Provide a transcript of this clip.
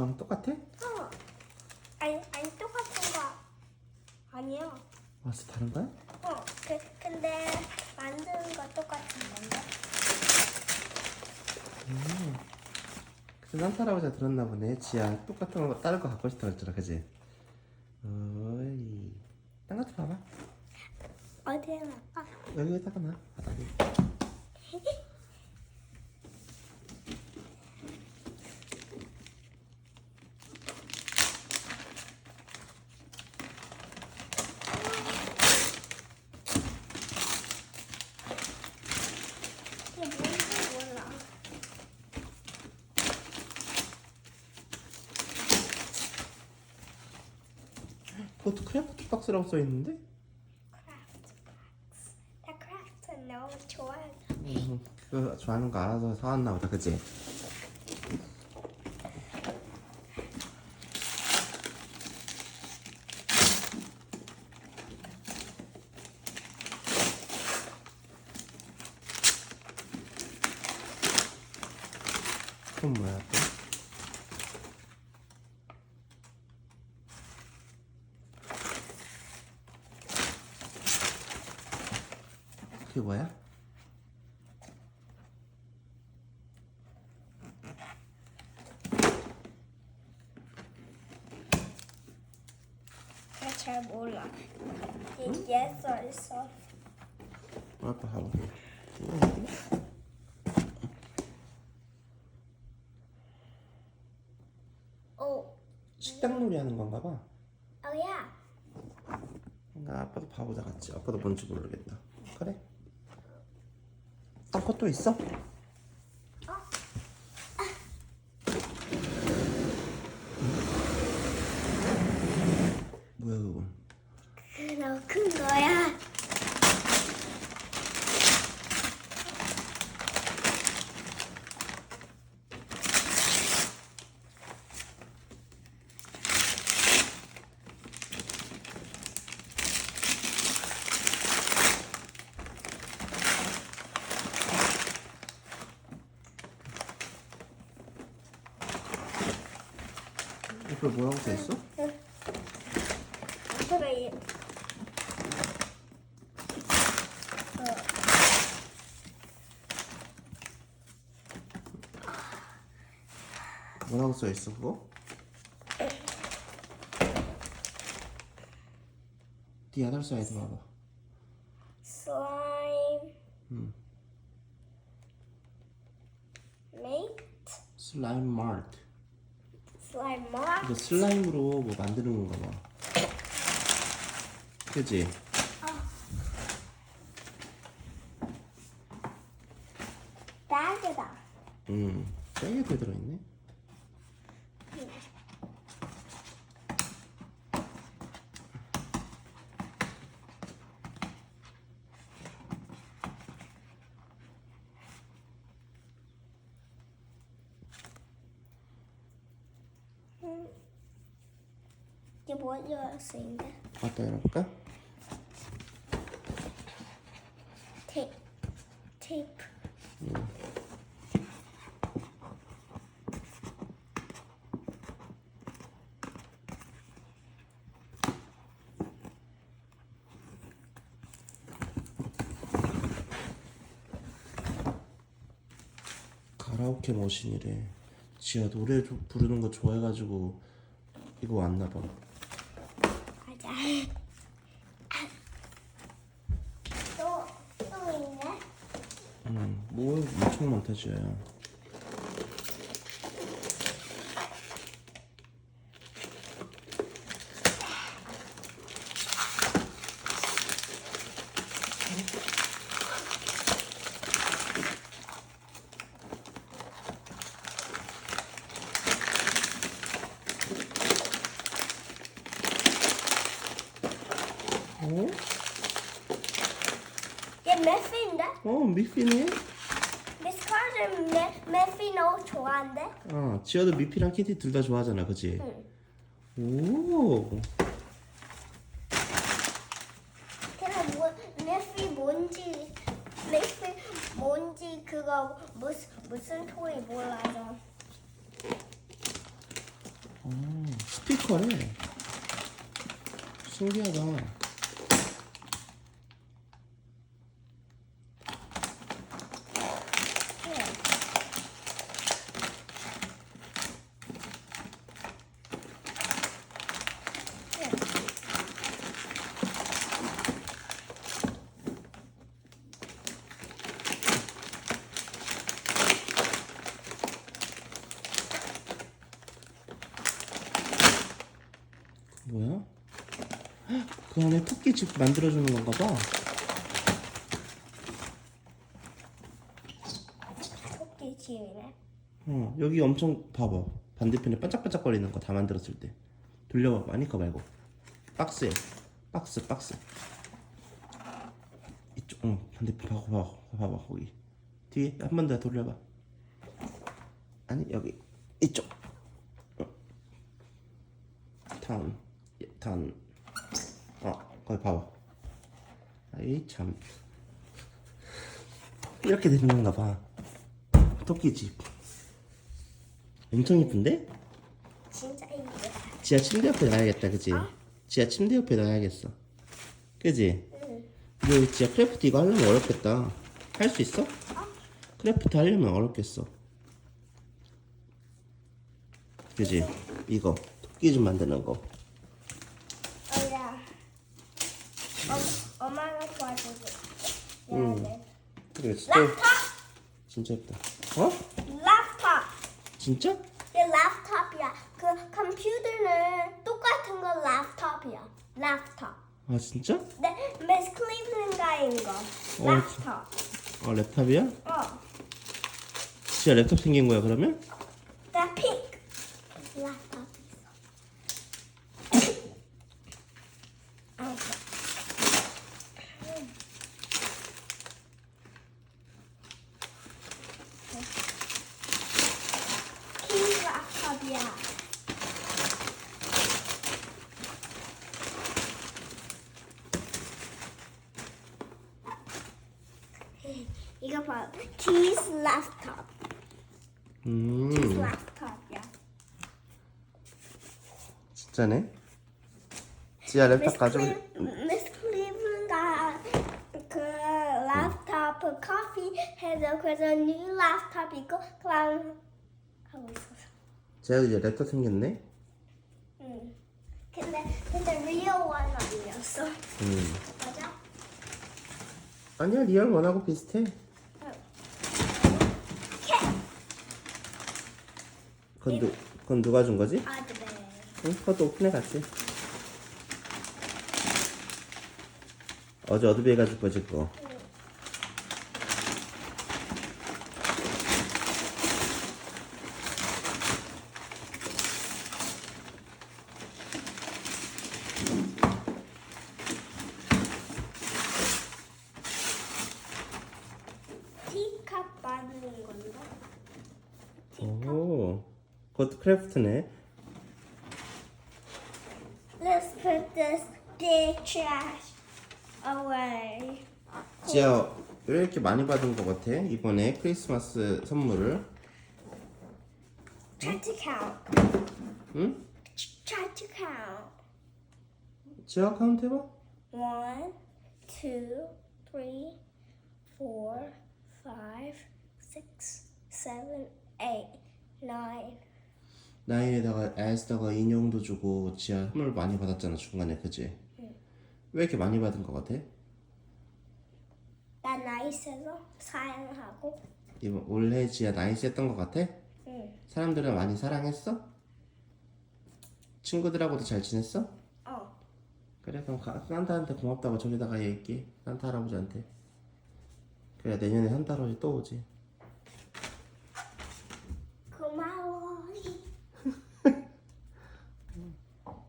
거. 그럼 똑같아? 어. 아니, 아니 똑같은 거 아니야. 아, 진짜 다른 거야? 어, 그, 근데 만드는 거 똑같은 건데. 그래서 산타 할아버지가 들었나 보네. 지야 똑같은 거 다른 거 갖고 싶다 그랬잖아, 그지? 어이. 딴 것도 봐봐. 어디에 놔까? 여기에다가 놔. 바닥에. 이게 뭔지 몰라. 그것도 크래프트 박스라고 써 있는데? 크래프트 박스. 나 크래프트 너무 좋아해. 음, 그거 좋아하는 거 알아서 사왔나 보다, 그지? 그게 뭐야? 나잘 몰라. 이게 써 있어. 아빠 하고 오, 식당 놀이 하는 건가 봐 어야. 그러니까 아빠도 바보자 같지 아빠도 뭔지 모르겠다 그래 딴 것도 있어? 뭐야 그건 그너 큰 거야. 이거 뭐라고 써 있어? 그래. 어. 뭐라고 써 있어 그거? The other side 봐봐 슬라임. 음. 메이트. 슬라임 마트 슬라임 마. 이거 슬라임으로 뭐 만드는 건가 봐 그지? 딱이다. 음 짱게 들어있네 뭐지 쓰인데? 갖다 열어볼까? 테이프. 테이프. 가라오케 머신이래 지아 노래 조- 부르는 거 좋아해가지고 이거 왔나 봐 가자. 또, 또 있네? 음, 뭐 엄청 많다 지아야 어? 얘 메피인데? 어 미피네? 미스 카드 메, 메피 너무 좋아한대? 어 지아도 미피랑 키티 둘 다 좋아하잖아 그치? 응. 오 근데 뭐, 메피 뭔지, 메피 뭔지 그거 무슨, 무슨 토이 몰라서. 어, 스피커래. 신기하다. 뭐야? 헉, 그 안에 토끼 집 만들어주는 건가 봐. 토끼 집이네. 어, 여기 엄청 봐봐. 반대편에 반짝반짝거리는 거 다 만들었을 때. 돌려봐봐. 아니 거 말고. 박스에. 박스, 박스. 이쪽, 응, 반대편 봐봐, 봐봐, 봐봐, 거기. 뒤에 한 번 더 돌려봐. 아니, 여기. 이쪽. 1탄 아 거기 봐봐 아이 참 이렇게 생겼나 봐 토끼집 엄청 이쁜데? 진짜 이쁘다 지하 침대 옆에 놔야겠다 그지? 어? 지하 침대 옆에 놔야겠어 그지? 응 근데 지하 크래프트 이거 하려면 어렵겠다 할 수 있어? 어? 크래프트 하려면 어렵겠어 그지? 이거 토끼집 만드는 거 그래, 진짜 laptop. 진짜 예쁘다. 어? laptop. 진짜? 이게 laptop이야. 그 컴퓨터는 똑같은 거 laptop이야. laptop. 아 진짜? 네, 미스 클리블랜드가인 거. 어 랩탑이야? 어. 진짜 랩탑 생긴 거야 그러면? 나핑크. laptop 있어. 아, 키 laptop이야. 이거 봐. laptop. 음 laptop이야. 진짜네. 지하 랩탑 가지고 미스 클리블랜드가 그 laptop 커피 해서 그래서 new laptop 있고 그냥 하고 있었어. 제가 이제 랩탑 생겼네. 응. 근데 근데 real one 아니었어. 음 맞아? 아니야 리얼 원하고 비슷해. 그건, 누, 그건 누가 준 거지? 아드베. 응, 그것도 오픈해 갔지. 어제 어드베이 가지고 거지 그거. 티컵 만드는 건데. 오, 그것도 크래프트네. Let's put this big trash away. 지아 왜 이렇게 많이 받은 것 같아? 이번에 크리스마스 선물을. Try to count. 응? Try to count. 지아 카운트 해봐. One, two, three, four, five, six, seven, eight, nine. 나인에다가 에스다가 인형도 주고 지아 선물 많이 받았잖아 중간에 그지? 왜 이렇게 많이 받은 것 같아? 나 나이스해서 사랑하고. 이번 올해 지아 나이스 했던 것 같아? 응. 사람들은 많이 사랑했어? 친구들하고도 잘 지냈어? 어. 그래 그럼 가, 산타한테 고맙다고 저기다가 얘기해 산타 할아버지한테 그래 내년에 산타 할아버지 또 오지